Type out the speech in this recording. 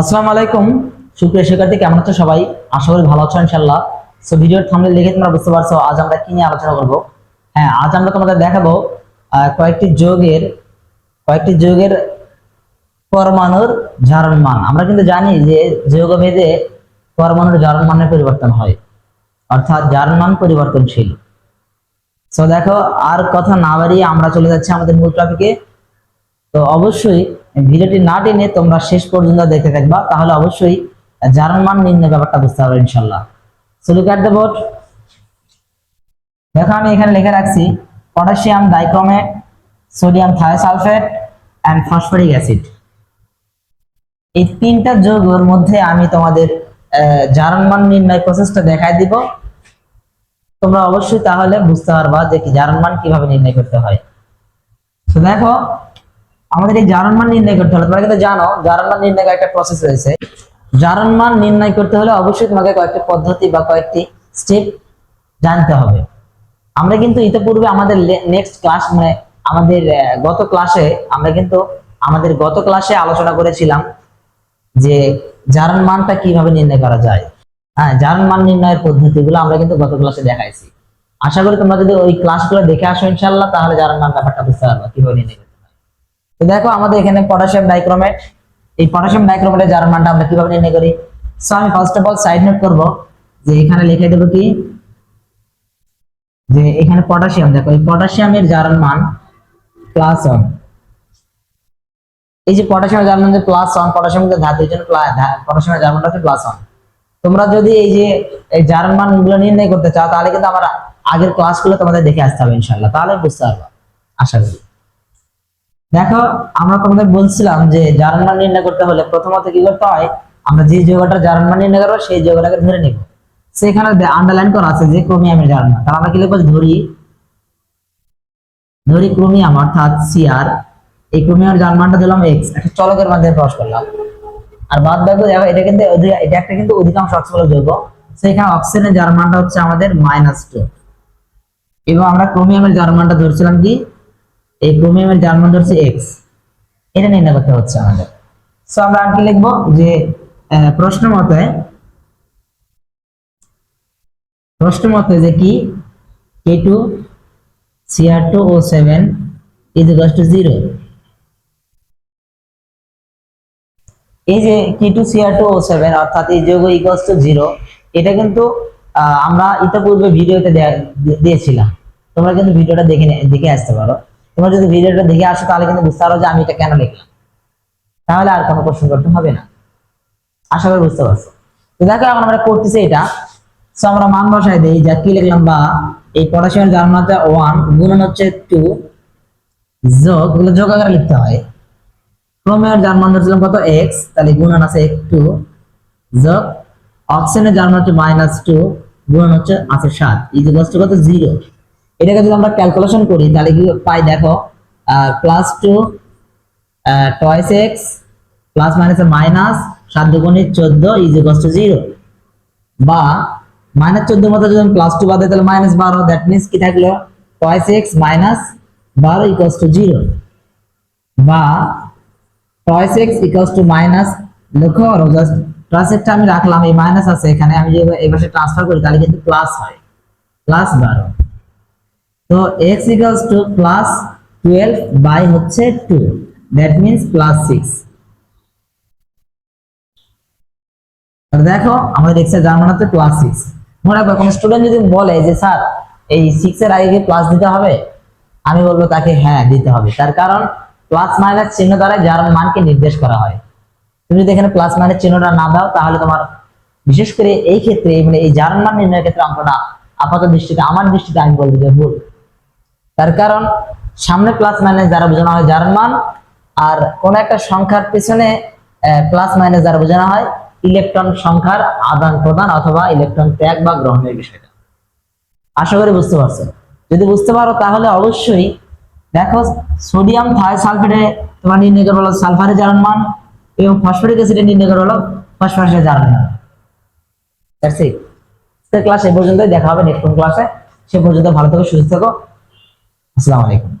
আসসালামু আলাইকুম। সুপ্রিয় শিক্ষার্থী, কেমন আছো সবাই? আশা করি ভালো আছো ইনশাল্লাহ সো ভিডিওর থাম্বনেল দেখে তোমরা বুঝতে পারছ, আজ আমরা কি নিয়ে আলোচনা করব? হ্যাঁ আজ আমরা তোমাদের দেখাবো কয়েকটি যোগের কয়েকটি যোগের পরমাণুর জারণ মান। আমরা কিন্তু জানি যে যোগ ভেদে পরমাণুর জারণ মানের পরিবর্তন হয়, অর্থাৎ জারণ মান পরিবর্তনশীল। সো দেখো, আর কথা না বাড়িয়ে আমরা চলে যাচ্ছি আমাদের মূল টপিকে তো অবশ্যই ভিডিওটি না টেনে তোমরা শেষ পর্যন্ত দেখতে থাকবা, তাহলে অবশ্যই জারণ মান নির্ণয় ব্যাপারটা বুঝতে পারবে ইনশাল্লাহ সো লুক অ্যাট দেখো আমি এখানে লিখে রাখছি, potassium dichromate sodium thiosulphate and phosphoric acid. এই তিনটা যৌগের মধ্যে আমি তোমাদের জারণ মান নির্ণয় প্রসেসটা দেখাই দিব। তোমরা অবশ্যই তাহলে বুঝতে পারবা যে কি জারণ মান কীভাবে নির্ণয় করতে হয়। তো দেখো আমাদের এই জারণ মান নির্ণয় করতে হলে, তোমরা কিন্তু জানো, জারণ মান নির্ণয় একটা প্রসেস রয়েছে। জারণ মান নির্ণয় করতে হলে অবশ্যই তোমাকে কয়েকটি পদ্ধতি বা কয়েকটি স্টেপ জানতে হবে। আমরা কিন্তু ইতিপূর্বে আমাদের নেক্সট ক্লাস মানে আমাদের গত ক্লাসে আমরা কিন্তু আমাদের গত ক্লাসে আলোচনা করেছিলাম যে জারণ মানটা কীভাবে নির্ণয় করা যায়। হ্যাঁ জারণ মান নির্ণয়ের পদ্ধতিগুলো আমরা কিন্তু গত ক্লাসে দেখাইছি। আশা করি তোমরা যদি ওই ক্লাসগুলো দেখে আসো ইনশাল্লাহ তাহলে জারণ মান ব্যাপারটা বুঝতে পারবা কীভাবে নির্ণয় তো দেখো আমাদের এখানে পটাশিয়াম ডাইক্রোমেট এই পটাশিয়াম ডাইক্রোমেটের জারণ মানটা আমরা কীভাবে নির্ণয় করি? সো আমি first of all side note করব যে এখানে লিখে দেবো কি? যে এখানে পটাশিয়াম দেখো এই পটাশিয়ামের জারণ মান প্লাস ওয়ান এই যে পটাশিয়ামের জারণ মান প্লাস ওয়ান পটাশিয়াম ধাতু জন্য পটাশিয়ামের জারণ মানটা প্লাস ওয়ান তোমরা যদি এই যে এই জারণ মানগুলো নির্ণয় করতে চাও, তাহলে কিন্তু আমার আগের ক্লাসগুলো তোমাদের দেখে আসতে হবে ইনশাল্লাহ তাহলে বুঝতে পারবা, আশা করি। দেখো, আমরা তোমাদের বলছিলাম যে জারণ মান নির্ণয় করতে হলে প্রথমত কি করতে হয়, আমরা যে যোগটার জারণ মান নির্ণয় করব, সেই যোগটাকে ধরে নিব। সেখানে আন্ডারলাইন করা আছে যে ক্রোমিয়ামের জারণ মান তাহলে আমরা কি লিখব? ধরি। ধরি ক্রোমিয়াম অর্থাৎ সিআর এই ক্রোমিয়ামের জারণ মানটা দিলাম এক্স একটা চলকের মাধ্যমে প্রকাশ করলাম। আর বাদ বাকি দেখো, এটা কিন্তু এটা একটা কিন্তু অধিকাংশ অক্সিজেন যৌগ। সেখানে অক্সিজেনের জারণ মানটা হচ্ছে আমাদের মাইনাস টু এবং আমরা ক্রোমিয়ামের জারণ মানটা ধরছিলাম কি? এই ক্রোমিয়ামের জারণ মান ধরছি এক্স এটা নির্ণয় করতে হচ্ছে আমাদের। সো আমরা আর কি লিখব? যে প্রশ্ন মতে প্রশ্ন মতে যে কি? K two CR two O seven is equal to zero এই যে K two CR two O seven অর্থাৎ এই যৌগ ইকুয়াল টু জিরো এটা কিন্তু আমরা ইতিপূর্বে ভিডিওতে দিয়েছিলাম। তোমরা কিন্তু ভিডিওটা দেখে দেখে আসতে পারো। তোমরা যদি ভিডিওটা দেখে আসো, তাহলে কিন্তু বুঝতে পারো যে আমি এটা কেন লিখলাম। তাহলে আর কোনো প্রশ্ন করতে হবে না। আশা করি বুঝতে পারছ। তো দেখো, এখন আমরা করতেছি এটা। সো আমরা মান বসাই দেই, যা কি লিখলাম বা, এই পটাশিয়ামের জার্মান মাত্রা ওয়ান গুণন হচ্ছে টু যোগ, এগুলো যোগ আকারে লিখতে হয়। ক্রোমিয়ার জার্মান ধরছিলাম কত? এক্স তাহলে গুণন আছে টু যোগ অক্সিজেনের জার্মান হচ্ছে মাইনাস টু গুণন হচ্ছে আছে সাত। টু কত? জিরো এটাকে যদি আমরা ক্যালকুলেশন করি, তাহলে কি পাই দেখো plus two twice X plus minus minus সাত দুগুণে চোদ্দ ইজিকাল টু জিরো বা মাইনাস চোদ্দ মতো যদি প্লাস টু বাদে তাহলে মাইনাস বারো দ্যাট মিনস কি থাকল? টয়েস এক্স মাইনাস বারো ইকুয়ালস টু জিরো বা twice X equals to minus লক্ষ্য করো জাস্ট একটা আমি রাখলাম, এই মাইনাস আছে এখানে, আমি যদি পাশে ট্রান্সফার করি, তাহলে কিন্তু প্লাস হয়। প্লাস বারো। তো X equals to plus twelve by হচ্ছে two that means plus six দেখো, আমাদের এক্সের জার্মান হচ্ছে প্লাস সিক্স মনে রাখবে, কোনো স্টুডেন্ট যদি বলে যে, স্যার, এই সিক্স এর আগে কি প্লাস দিতে হবে? আমি বলব, তাকে হ্যাঁ দিতে হবে। তার কারণ প্লাস মাইনাস চিহ্ন দ্বারা যার মানকে নির্দেশ করা হয়। তুমি যদি এখানে প্লাস মাইনাস চিহ্নটা না দাও, তাহলে তোমার বিশেষ করে এই ক্ষেত্রে মানে এই জার্মান মান নির্ণয়ের ক্ষেত্রে অঙ্কটা আপাত দৃষ্টিতে, আমার দৃষ্টিতে আমি বলব যে ভুল। তার কারণ, সামনে প্লাস মাইনাস দ্বারা বোঝানো হয় জার্মান আর কোন একটা সংখ্যার পিছনে প্লাস মাইনাস দ্বারা বোঝানো হয় ইলেকট্রন সংখ্যার আদান প্রদান অথবা ইলেকট্রন ত্যাগ বা গ্রহণের বিষয়টা। আশা করি বুঝতে পারছ। যদি বুঝতে পারো, তাহলে অবশ্যই দেখো সোডিয়াম থায়োসালফেটে তোমার নির্ণয় করব হলো সালফারের জারণ মান এবং ফসফরিক অ্যাসিডে নির্ণয় করব হলো ফসফরাসের জারণ মান। ক্লাস এ পর্যন্তই। দেখা হবে নেক্সট ক্লাসে সে পর্যন্ত ভালো থেকো, সুস্থ থেকো। আসসালামু আলাইকুম